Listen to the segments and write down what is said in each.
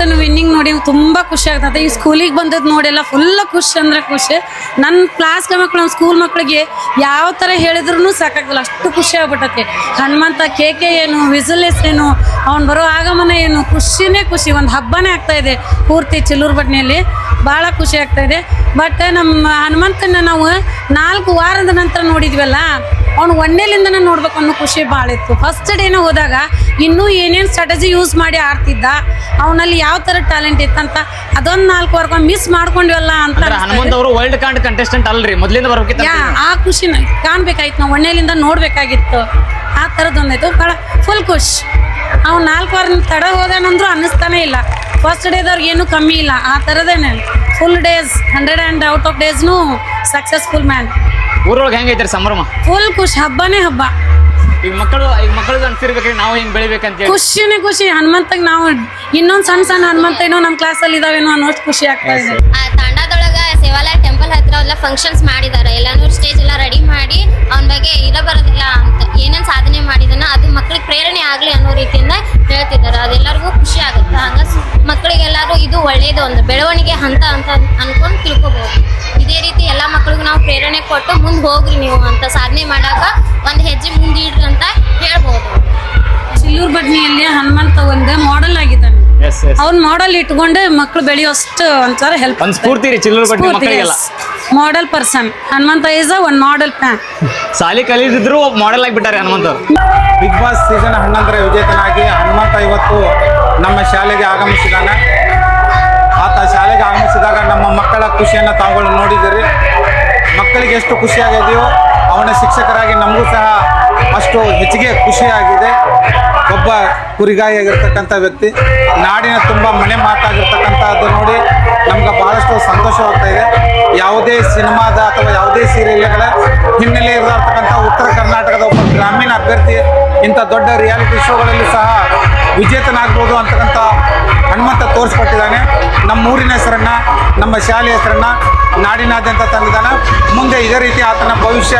ಹನುಮಂತನ ವಿನ್ನಿಂಗ್ ನೋಡಿ ತುಂಬಾ ಖುಷಿ ಆಗ್ತದೆ. ಈ ಸ್ಕೂಲಿಗೆ ಬಂದದ್ದು ನೋಡೆಲ್ಲ ಫುಲ್ ಖುಷಿ ಅಂದ್ರೆ ಖುಷಿ. ನನ್ನ ಕ್ಲಾಸ್ಗೆ ಮಕ್ಕಳು ಸ್ಕೂಲ್ ಮಕ್ಕಳಿಗೆ ಯಾವ ಥರ ಹೇಳಿದ್ರು ಸಾಕಾಗಲ್ಲ ಅಷ್ಟು ಖುಷಿ ಆಗ್ಬಿಟ್ಟತೆ. ಹನುಮಂತ ಕೇಕೆ ಏನು ವಿಸಲ್ ಏನು, ಅವ್ನು ಬರೋ ಆಗಮನ ಏನು, ಖುಷಿನೇ ಖುಷಿ. ಒಂದು ಹಬ್ಬನೇ ಆಗ್ತಾ ಇದೆ ಪೂರ್ತಿ ಚಿಲ್ಲೂರು ಬಟ್ನಿಯಲ್ಲಿ ಭಾಳ ಖುಷಿ ಆಗ್ತಾ ಇದೆ. ಬಟ್ ನಮ್ಮ ಹನುಮಂತನ ನಾವು ನಾಲ್ಕು ವಾರದ ನಂತರ ನೋಡಿದ್ವಲ್ಲ, ಅವ್ನು ಒಂದೇಲಿಂದನೇ ನೋಡ್ಬೇಕು ಅನ್ನೋ ಖುಷಿ ಭಾಳ ಇತ್ತು. ಫಸ್ಟ್ ಡೇನ ಹೋದಾಗ ಇನ್ನೂ ಏನೇನು ಸ್ಟ್ರಾಟಜಿ ಯೂಸ್ ಮಾಡಿ ಆಡ್ತಿದ್ದ ಅವನಲ್ಲಿ ಯಾವ ಥರ ಟ್ಯಾಲೆಂಟ್ ಇತ್ತಂತ ಅದೊಂದು ನಾಲ್ಕು ವರ್ಗ ಮಿಸ್ ಮಾಡ್ಕೊಂಡ್ವಲ್ಲ ಅಂತ ಹನುಮಂತ್ ಅವರು ವರ್ಲ್ಡ್ ಕಾಂಡ್ ಕಂಟೆಸ್ಟೆಂಟ್ ಅಲ್ರಿ ಮೊದಲಿಂದ ಬರ್ಬೇಕಿತ್ತು ಯಾ ಆ ಖುಷಿನ ಕಾಣ್ಬೇಕಾಯ್ತು ನಾವು ಒಣ್ಣೆಲಿಂದ ನೋಡ್ಬೇಕಾಗಿತ್ತು. ಆ ಥರದ್ದೊಂದಾಯ್ತು ಭಾಳ ಫುಲ್ ಖುಷಿ. ಅವ್ನು ನಾಲ್ಕು ವಾರ ತಡ ಹೋದಾನಂದ್ರೂ ಅನ್ನಿಸ್ತಾನೆ ಇಲ್ಲ. ಫಸ್ಟ್ ಡೇದವ್ರಿಗೆ ಏನೂ ಕಮ್ಮಿ ಇಲ್ಲ ಆ ಥರದೇನೆ full days hundred and out of ಡೇಸ್ನು successful man ಊರೊಳಗೆ ಹೆಂಗೈತೆ ಸಂಭ್ರಮ? ಫುಲ್ ಖುಷಿ ಹಬ್ಬನೇ ಹಬ್ಬ. ಈಗ ಮಕ್ಕಳು ಈಗ ಮಕ್ಕಳಿಗೆ ಅನ್ಸಿರ್ಬೇಕ್ರಿ ನಾವು ಹಿಂಗ್ ಬೆಳಿಬೇಕಂತ ಹೇಳಿ. ಖುಷಿನೇ ಖುಷಿ. ಹನುಮಂತಗೆ ನಾವು ಇನ್ನೊಂದ್ ಸಣ್ಣ ಸಣ್ಣ ಹನುಮಂತ ಏನೋ ನಮ್ಮ ಕ್ಲಾಸಲ್ಲಿ ಇದಾವೇನೋ ಅನ್ನೋಷ್ಟು ಖುಷಿ ಆಗ್ತಾ ಇದೆ. ಆ ತಾಂಡದೊಳಗ ಸೇವಾಲಯ ಟೆಂಪಲ್ ಹತ್ರ ಎಲ್ಲ ಫಂಕ್ಷನ್ಸ್ ಮಾಡಿದ್ದಾರೆ ಎಲ್ಲಾನು ಸ್ಟೇಜ್ ಎಲ್ಲ ರೆಡಿ ಮಾಡಿ ಅವನ ಬಗ್ಗೆ ಇರ ಬರೋದಿಲ್ಲ ಅಂತ ಏನೇನು ಸಾಧನೆ ಮಾಡಿದಾನ ಅದು ಮಕ್ಕಳಿಗೆ ಪ್ರೇರಣೆ ಆಗಲಿ ಅನ್ನೋ ರೀತಿಯಿಂದ ಹೇಳ್ತಿದ್ದಾರೆ. ಅದೆಲ್ಲರಿಗೂ ಖುಷಿ ಆಗುತ್ತೆ. ಹಂಗ ಮಕ್ಕಳಿಗೆಲ್ಲರೂ ಇದು ಒಳ್ಳೆಯದು ಒಂದು ಬೆಳವಣಿಗೆ ಹಂತ ಅಂತ ಅನ್ಕೊಂಡು ತಿಳ್ಕೊಬೋದು. ಇದೇ ರೀತಿ ಎಲ್ಲ ಮಕ್ಕಳಿಗೂ ನಾವು ಪ್ರೇರಣೆ ಕೊಟ್ಟು ಮುಂದೆ ಹೋಗ್ರಿ ನೀವು ಅಂತ ಸಾಧನೆ ಮಾಡಾಕ ಒಂದು ಹೆಜ್ಜೆ ಮುಂದಿಡ್ರಿ ಅಂತ ಹೇಳ್ಬೋದು. ಚಿಲ್ಲೂರು ಬಡ್ನಿಯಲ್ಲಿ ಹನುಮಂತ ಒಂದು ಮಾಡಲ್ ಆಗಿದ್ದಾನೆ. ಅವ್ನ ಮಾಡೆಲ್ ಇಟ್ಕೊಂಡು ಮಕ್ಕಳು ಬೆಳೆಯೋಷ್ಟು ಒಂಥರ ಹೆಲ್ಪ್ ಸ್ಫೂರ್ತಿ ರೀ ಚಿಲ್ಲೂರು ಬಡ್ಡಿ ಮಕ್ಕಳಿಗೆಲ್ಲ. Model person Hanumantha is one model PAN ಸಾಲಿ ಕಲಿದಿದ್ರು ಮಾಡೆಲ್ ಆಗಿಬಿಟ್ಟಾರೆ ಹನುಮಂತ ಬಿಗ್ ಬಾಸ್ ಸೀಸನ್ ಹನ್ನೊಂದರ ವಿಜೇತನಾಗಿ ಹನುಮಂತ ಇವತ್ತು ನಮ್ಮ ಶಾಲೆಗೆ ಆಗಮಿಸಿದಾನೆ. ಆತ ಶಾಲೆಗೆ ಆಗಮಿಸಿದಾಗ ನಮ್ಮ ಮಕ್ಕಳ ಖುಷಿಯನ್ನು ತಾವುಗಳು ನೋಡಿದಿರಿ. ಮಕ್ಕಳಿಗೆ ಎಷ್ಟು ಖುಷಿಯಾಗಿದೆಯೋ ಅವನ ಶಿಕ್ಷಕರಾಗಿ ನಮಗೂ ಸಹ ಅಷ್ಟು ಹೆಚ್ಚಿಗೆ ಖುಷಿಯಾಗಿದೆ ಒಬ್ಬ ಕುರಿಗಾಯಿಯಾಗಿರ್ತಕ್ಕಂಥ ವ್ಯಕ್ತಿ. ನಾಡಿನ ತುಂಬ ಮನೆ ಮಾತಾಗಿರ್ತಕ್ಕಂಥದ್ದು ನೋಡಿ ನಮ್ಗೆ ಬಹಳಷ್ಟು ಸಂತೋಷವಾಗ್ತಾ ಇದೆ. ಯಾವುದೇ ಸಿನಿಮಾದ ಅಥವಾ ಯಾವುದೇ ಸೀರಿಯಲ್ಗಳ ಹಿನ್ನೆಲೆ ಇರತಕ್ಕಂಥ ಉತ್ತರ ಕರ್ನಾಟಕದ ಒಬ್ಬ ಗ್ರಾಮೀಣ ಅಭ್ಯರ್ಥಿ, ಇಂಥ ದೊಡ್ಡ ರಿಯಾಲಿಟಿ ಶೋಗಳಲ್ಲಿ ಸಹ ವಿಜೇತನಾಗ್ಬೋದು ಅಂತಕ್ಕಂಥ ಹನುಮಂತ ತೋರಿಸ್ಕೊಟ್ಟಿದ್ದಾನೆ. ನಮ್ಮ ಊರಿನ ಹೆಸರನ್ನು, ನಮ್ಮ ಶಾಲೆಯ ಹೆಸರನ್ನ ನಾಡಿನಾದ್ಯಂತ ತಂದಿದ್ದಾನ ಮುಂದೆ ಇದೇ ರೀತಿ ಆತನ ಭವಿಷ್ಯ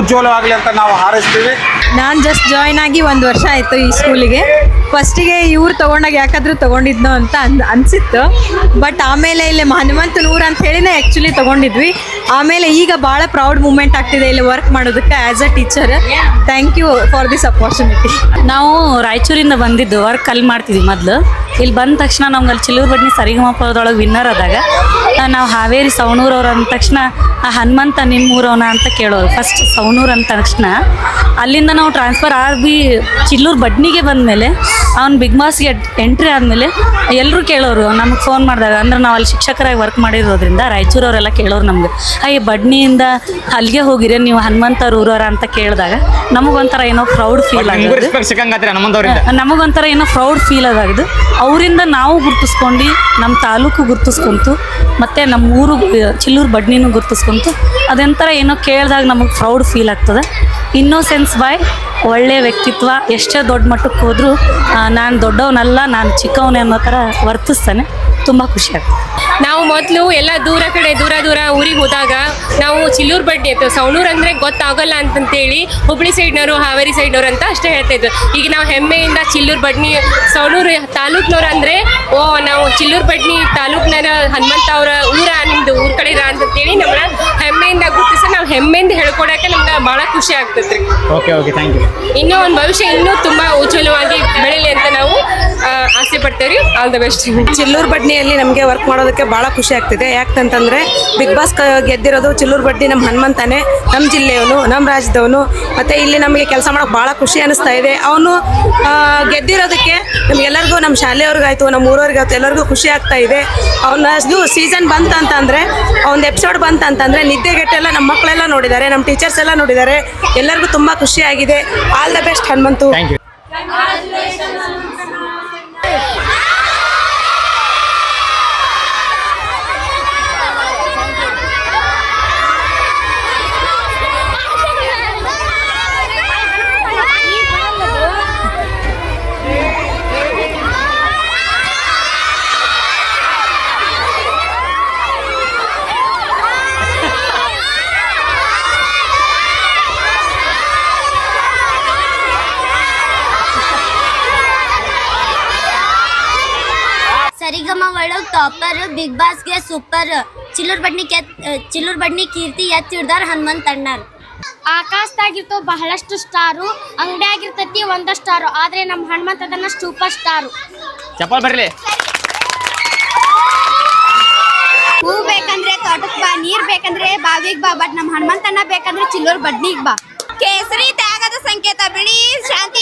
ಉಜ್ವಲವಾಗಲಿ ಅಂತ ನಾವು ಹಾರೈಸ್ತೀವಿ. ನಾನು ಜಸ್ಟ್ ಜಾಯ್ನ್ ಆಗಿ ಒಂದು ವರ್ಷ ಆಯಿತು ಈ ಸ್ಕೂಲಿಗೆ ಫಸ್ಟಿಗೆ ಇವ್ರು ತೊಗೊಂಡಾಗ ಯಾಕಾದ್ರೂ ತೊಗೊಂಡಿದ್ನೋ ಅಂತ ಅನ್ ಅನಿಸಿತ್ತು. ಬಟ್ ಆಮೇಲೆ ಇಲ್ಲಿ ಹನುಮಂತ ಊರು ಅಂತ ಹೇಳಿನೇ ಆ್ಯಕ್ಚುಲಿ ತೊಗೊಂಡಿದ್ವಿ. ಆಮೇಲೆ ಈಗ ಭಾಳ ಪ್ರೌಡ್ ಮೂಮೆಂಟ್ ಆಗ್ತಿದೆ ಇಲ್ಲಿ ವರ್ಕ್ ಮಾಡೋದಕ್ಕೆ as a teacher thank you for this opportunity ನಾವು ರಾಯಚೂರಿಂದ ಬಂದಿದ್ದು ವರ್ಕ್ ಅಲ್ಲಿ ಮಾಡ್ತಿದ್ವಿ ಮೊದಲು. ಇಲ್ಲಿ ಬಂದ ತಕ್ಷಣ ನಮ್ಗೆ ಅಲ್ಲಿ ಚಿಲ್ಲೂರು ಬಡ್ನಿ ಸರಿಗಮಪದೊಳಗೆ ವಿನ್ನರ್ ಆದಾಗ ನಾವು ಹಾವೇರಿ ಸವಣೂರವ್ರು ಅಂದ ತಕ್ಷಣ ಆ ಹನುಮಂತ ನಿಮ್ಮೂರವನ ಅಂತ ಕೇಳೋರು. ಫಸ್ಟ್ ಸವಣೂರು ಅಂದ ತಕ್ಷಣ ಅಲ್ಲಿಂದ ನಾವು ಟ್ರಾನ್ಸ್ಫರ್ ಆಗಿ ಚಿಲ್ಲೂರು ಬಡ್ನಿಗೆ ಬಂದಮೇಲೆ ಅವ್ನು ಬಿಗ್ ಬಾಸ್ಗೆ ಎಂಟ್ರಿ ಆದಮೇಲೆ ಎಲ್ಲರೂ ಕೇಳೋರು. ನಮಗೆ ಫೋನ್ ಮಾಡಿದಾಗ ಅಂದ್ರೆ ನಾವು ಅಲ್ಲಿ ಶಿಕ್ಷಕರಾಗಿ ವರ್ಕ್ ಮಾಡಿರೋದ್ರಿಂದ ರಾಯಚೂರವರೆಲ್ಲ ಕೇಳೋರು ನಮ್ಗೆ. ಅಯ್ಯ ಬಡ್ನಿಯಿಂದ ಅಲ್ಲಿಗೆ ಹೋಗಿರಿ ನೀವು ಹನುಮಂತವ್ರ ಊರವರ ಅಂತ ಕೇಳಿದಾಗ ನಮಗೊಂಥರ ಏನೋ ಪ್ರೌಡ್ ಫೀಲ್ ಆಗಿದೆ. ನಮಗೊಂಥರ ಏನೋ ಪ್ರೌಡ್ ಫೀಲ್ ಅದಾಗಿದ್ದು ಅವರಿಂದ ನಾವು ಗುರುತಿಸ್ಕೊಂಡು ನಮ್ಮ ತಾಲೂಕು ಗುರ್ತಿಸ್ಕೊಂತು, ಮತ್ತು ನಮ್ಮ ಊರು, ಚಿಲ್ಲೂರು, ಬಡ್ನಿನೂ ಗುರ್ತಿಸ್ಕೊಂತು. ಅದೊಂಥರ ಏನೋ ಕೇಳಿದಾಗ ನಮಗೆ ಪ್ರೌಡ್ ಫೀಲ್ ಆಗ್ತದೆ. ಇನ್ನೋಸೆನ್ಸ್ ಬಾಯ್ ಒಳ್ಳೆಯ ವ್ಯಕ್ತಿತ್ವ, ಎಷ್ಟೇ ದೊಡ್ಡ ಮಟ್ಟಕ್ಕೆ ಹೋದರೂ ನಾನು ದೊಡ್ಡವನಲ್ಲ, ನಾನು ಚಿಕ್ಕವನೇ ಅನ್ನೋ ಥರ ವರ್ತಿಸ್ತಾನೆ. ತುಂಬ ಖುಷಿ ಆಗುತ್ತೆ. ನಾವು ಮೊದಲು ಎಲ್ಲ ದೂರ ಕಡೆ ದೂರ ದೂರ ಊರಿಗೆ ಹೋದಾಗ ನಾವು ಚಿಲ್ಲೂರು ಬಡ್ಡಿ ಅಂತ ಸವಣೂರು ಅಂದರೆ ಗೊತ್ತಾಗಲ್ಲ ಅಂತಂತೇಳಿ ಹುಬ್ಳಿ ಸೈಡ್ನವರು ಹಾವೇರಿ ಸೈಡ್ನವರು ಅಂತ ಅಷ್ಟೇ ಹೇಳ್ತಾಯಿದ್ರು ಈಗ ನಾವು ಹೆಮ್ಮೆಯಿಂದ ಚಿಲ್ಲೂರು ಬಡ್ನಿ ಸವಣೂರು ತಾಲೂಕ್ನವ್ರು ಅಂದರೆ ಓ ನಾವು ಚಿಲ್ಲೂರು ಬಡ್ನಿ ತಾಲೂಕ್ನರ ಹನುಮಂತ ಅವರ ಊರ ನಿಮ್ಮದು ಊರ ಕಡೆ ಇರ ಅಂತಂತೇಳಿ ನಮ್ಮನ್ನ ಹೆಮ್ಮೆಯಿಂದ ಗುರುತಿಸಿ ನಾವು ಹೆಮ್ಮೆಯಿಂದ ಹೇಳ್ಕೊಡೋಕೆ ನಮ್ಗೆ ಭಾಳ ಖುಷಿ ಆಗ್ತದೆ ರೀ ಓಕೆ ಓಕೆ ಥ್ಯಾಂಕ್ ಯು ಇನ್ನೂ ಒಂದು ಭವಿಷ್ಯ ಇನ್ನೂ ತುಂಬ ಉಜ್ವಲವಾಗಿ ರೀ ಆಲ್ ದ ಬೆಸ್ಟ್ ಚಿಲ್ಲೂರು ಬಡ್ನಿಯಲ್ಲಿ ನಮಗೆ ವರ್ಕ್ ಮಾಡೋದಕ್ಕೆ ಭಾಳ ಖುಷಿ ಆಗ್ತಿದೆ. ಯಾಕಂತಂದ್ರೆ ಬಿಗ್ ಬಾಸ್ ಗೆದ್ದಿರೋದು ಚಿಲ್ಲೂರು ಬಡ್ಡಿ ನಮ್ಮ ಹನುಮಂತಾನೆ ನಮ್ಮ ಜಿಲ್ಲೆಯವನು ನಮ್ಮ ರಾಜ್ಯದವನು. ಮತ್ತೆ ಇಲ್ಲಿ ನಮಗೆ ಕೆಲಸ ಮಾಡೋಕೆ ಭಾಳ ಖುಷಿ ಅನಿಸ್ತಾ ಇದೆ. ಅವನು ಗೆದ್ದಿರೋದಕ್ಕೆ ನಮಗೆಲ್ಲರಿಗೂ ನಮ್ಮ ಶಾಲೆಯವ್ರಿಗಾಯ್ತು ನಮ್ಮ ಊರವ್ರಿಗಾಯ್ತು ಎಲ್ಲರಿಗೂ ಖುಷಿ ಆಗ್ತಾ ಇದೆ. ಅವನ ಸೀಸನ್ ಸೀಸನ್ ಬಂತಂತಂದರೆ ಒಂದು ಎಪಿಸೋಡ್ ಬಂತಂತಂದರೆ ನಿದ್ದೆಗೆಟ್ಟೆಲ್ಲ ನಮ್ಮ ಮಕ್ಕಳೆಲ್ಲ ನೋಡಿದ್ದಾರೆ ನಮ್ಮ ಟೀಚರ್ಸ್ ಎಲ್ಲ ನೋಡಿದ್ದಾರೆ. ಎಲ್ಲರಿಗೂ ತುಂಬ ಖುಷಿಯಾಗಿದೆ all the best Hanumanthu. Thank ಒಳಗ್ ಟಾಪರ್ ಬಿಗ್ ಬಾಸ್ಗೆ ಸೂಪರ್ ಚಿಲ್ಲೂರ್ ಬಡ್ನಿ ಕೆತ್ ಚಿಲ್ಲೂರ್ ಬಡ್ನಿ ಕೀರ್ತಿ ಎತ್ತಿ ಹಿಡ್ದಾರ ಹನುಮಂತ್ ಅಣ್ಣಾರ್. ಆಕಾಶದಾಗಿರ್ತವ ಬಹಳಷ್ಟು ಸ್ಟಾರು ಅಂಗಡಿಯಾಗಿರ್ತತಿ ಒಂದ ಸ್ಟಾರು ಆದ್ರೆ ನಮ್ಮ ಹನುಮಂತ ಅದನ್ನ ಸೂಪರ್ ಸ್ಟಾರು. ಚಪ್ಪಲ್ ಬರ್ಲಿ. ಹೂ ಬೇಕಂದ್ರೆ ತೋಟಕ್ ಬಾ ನೀರ್ ಬೇಕಂದ್ರೆ ಬಾವಿಗ್ ಬಾ ಬಟ್ ನಮ್ಮ ಹನುಮಂತಣ್ಣ ಬೇಕಂದ್ರೆ ಚಿಲ್ಲೂರ್ ಬಡ್ನಿಗ್ ಬಾ. ಕೇಸರಿ ತ್ಯಾಗದ ಸಂಕೇತ ಬಿಳಿ ಶಾಂತಿಯ